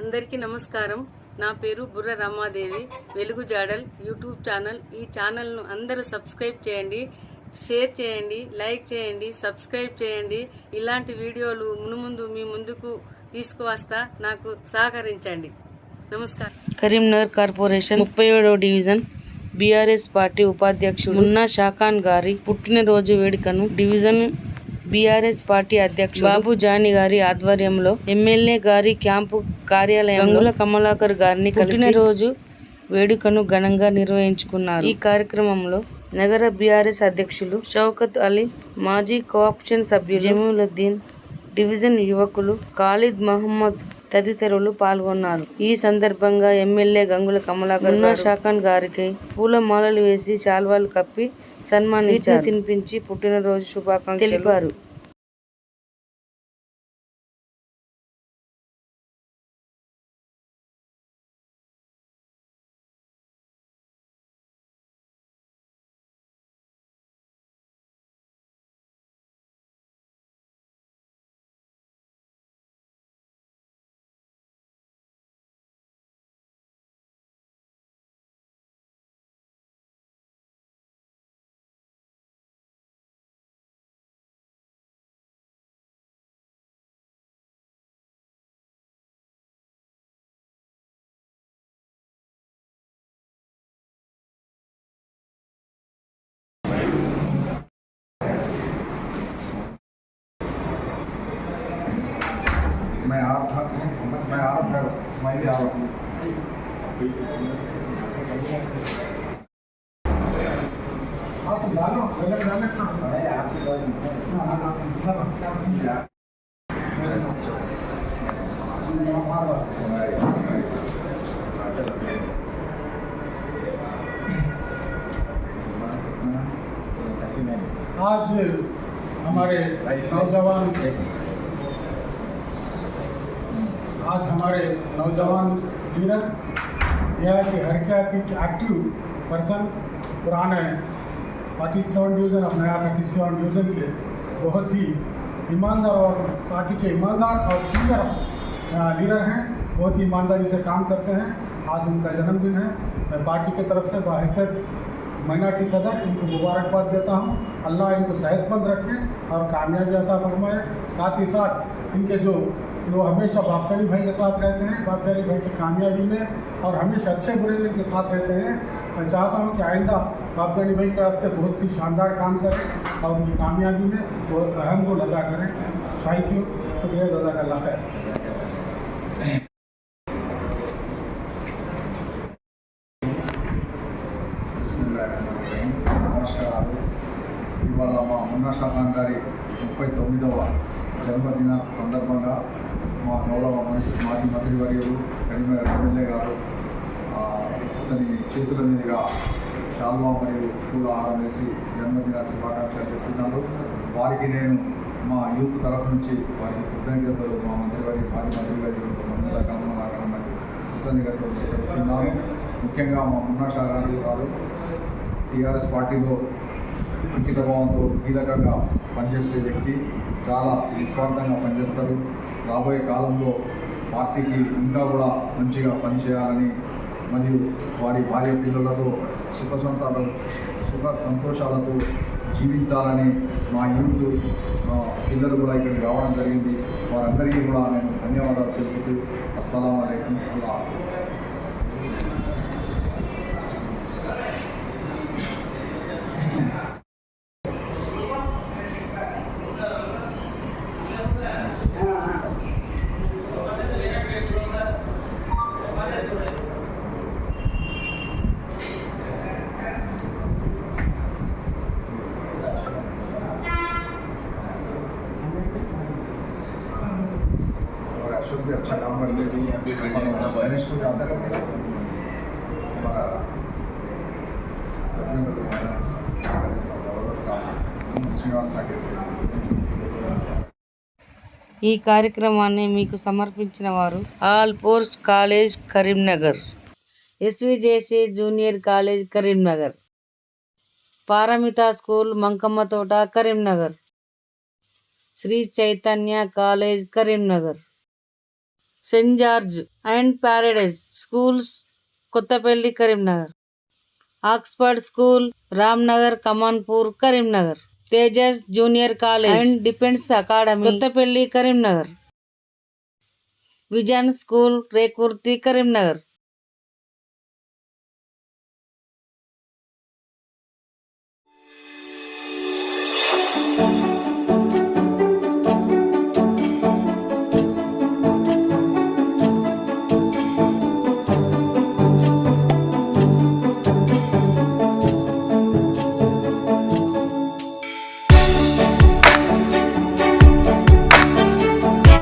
అందరికీ నమస్కారం. నా పేరు బుర్ర రమాదేవి. వెలుగు జాడల్ యూట్యూబ్ ఛానల్. ఈ ఛానల్ను అందరూ సబ్స్క్రైబ్ చేయండి షేర్ చేయండి లైక్ చేయండి సబ్స్క్రైబ్ చేయండి. ఇలాంటి వీడియోలు మునుముందు మీ ముందుకు తీసుకువస్తా నాకు సహకరించండి. నమస్కారం. కరీంనగర్ కార్పొరేషన్ ముప్పై ఏడవ డివిజన్ బీఆర్ఎస్ పార్టీ ఉపాధ్యక్షుడు మున్నా షాఖాన్ గారి పుట్టినరోజు వేడుకను డివిజన్ బీఆర్ఎస్ పార్టీ అధ్యక్షుడు బాబు జాని గారి ఆధ్వర్యంలో ఎమ్మెల్యే గారి క్యాంపు కార్యాలయం గంగుల కమలాకర్ గారిని పుట్టినరోజు వేడుకను ఘనంగా నిర్వహించుకున్నారు. ఈ కార్యక్రమంలో నగర బీఆర్ఎస్ అధ్యక్షులు షౌకత్ అలీ మాజీ కోఆప్షన్ సభ్యులు జమీలుద్దీన్ డివిజన్ యువకులు ఖాలిద్ మహమ్మద్ తదితరులు పాల్గొన్నారు. ఈ సందర్భంగా ఎమ్మెల్యే గంగుల కమలాకర్ షాఖాన్ గారికి పూల మాలలు వేసి శాల్వాలు కప్పి సన్మానించి తినిపించి పుట్టినరోజు శుభాకాంక్షలు తెలిపారు. मैं आरोप मैं आरोप कर मैं भी आप डालो गलत डालने का अरे ना ना ना आज हमारे नौजवान आज हमारे नौजवान लीडर यहाँ के हर क्या की एक्टिव पर्सन पुराने फोर्टी सेवन डिवीज़न अब नया थर्टी सेवन डिवीज़न के बहुत ही ईमानदार और पार्टी के ईमानदार और सीनियर लीडर हैं। बहुत ही ईमानदारी से काम करते हैं। आज उनका जन्मदिन है। मैं पार्टी की तरफ़ से बाहिसत माइनॉरिटी सदर, इनको मुबारकबाद देता हूँ। अल्लाह इनको सेहतमंद रखे और कामयाबी अता फरमाए। साथ ही साथ इनके जो वो हमेशा बापचारी भाई के साथ रहते हैं बापचारी भाई की कामयाबी में और हमेशा अच्छे बुरे में इनके साथ रहते हैं मैं चाहता हूँ कि आइंदा बापचारी भाई के वास्ते बहुत ही शानदार काम करें और उनकी कामयाबी में बहुत अहम को लगा करें थैंक यू शुक्रिया जजाक अल्लाह खैर బిస్మిల్లాహిర్రహమానిర్రహీం. నమస్కారాలు ఇవాళ మా మున్నా షాఖాన్ గారి ముప్పై తొమ్మిదవ జన్మదిన సందర్భంగా మా గౌరవ మంత్రి మాజీ మంత్రివర్యులు కరీంనగర్ ఎమ్మెల్యే గారు అతని చేతుల మీదుగా షాల్వా మరియు పూల ఆహారం వేసి జన్మదిన శుభాకాంక్షలు చెప్తున్నారు వారికి నేను మా యూత్ తరఫు నుంచి వారికి కృతజ్ఞతలు. మా మంత్రివర్య మాజీ మంత్రివర్యులు మండల కమలాకరణ మరియు కృతజ్ఞతలు చెప్తున్నాను. ముఖ్యంగా మా మున్నా షా గారు టీఆర్ఎస్ పార్టీలో అంకితభావంతో ఈ కీలకంగా పనిచేసే వ్యక్తి చాలా నిస్వార్థంగా పనిచేస్తారు రాబోయే కాలంలో పార్టీకి ఇంకా కూడా మంచిగా పనిచేయాలని మరియు వారి భార్య పిల్లలతో సుఖ సంతాలు సుఖ సంతోషాలతో జీవించాలని మా యూత్ పిల్లలు కూడా ఇక్కడికి రావడం జరిగింది. వారందరికీ కూడా నేను ధన్యవాదాలు తెలుపుతూ అస్సలం అయికం అల్లా హాఫీజ్ और अशोक भी अच्छा काम करते हैं Happy birthday, अपना भाई। गणेश को जाता करते हैं हमारा president of the Srinivas Sakesh ఈ కార్యక్రమాన్ని మీకు సమర్పించిన వారు Alphores college Karimnagar SVJC junior college Karimnagar Paramita school Mankamma Thota Karimnagar Sri Chaitanya college Karimnagar Saint George and Paradise schools Kothapalli Karimnagar. Oxford school Ramnagar Kamanpur Karimnagar. Tejas junior college and defence academy Kothapalli Karimnagar. Vision school Rekurthi Karimnagar.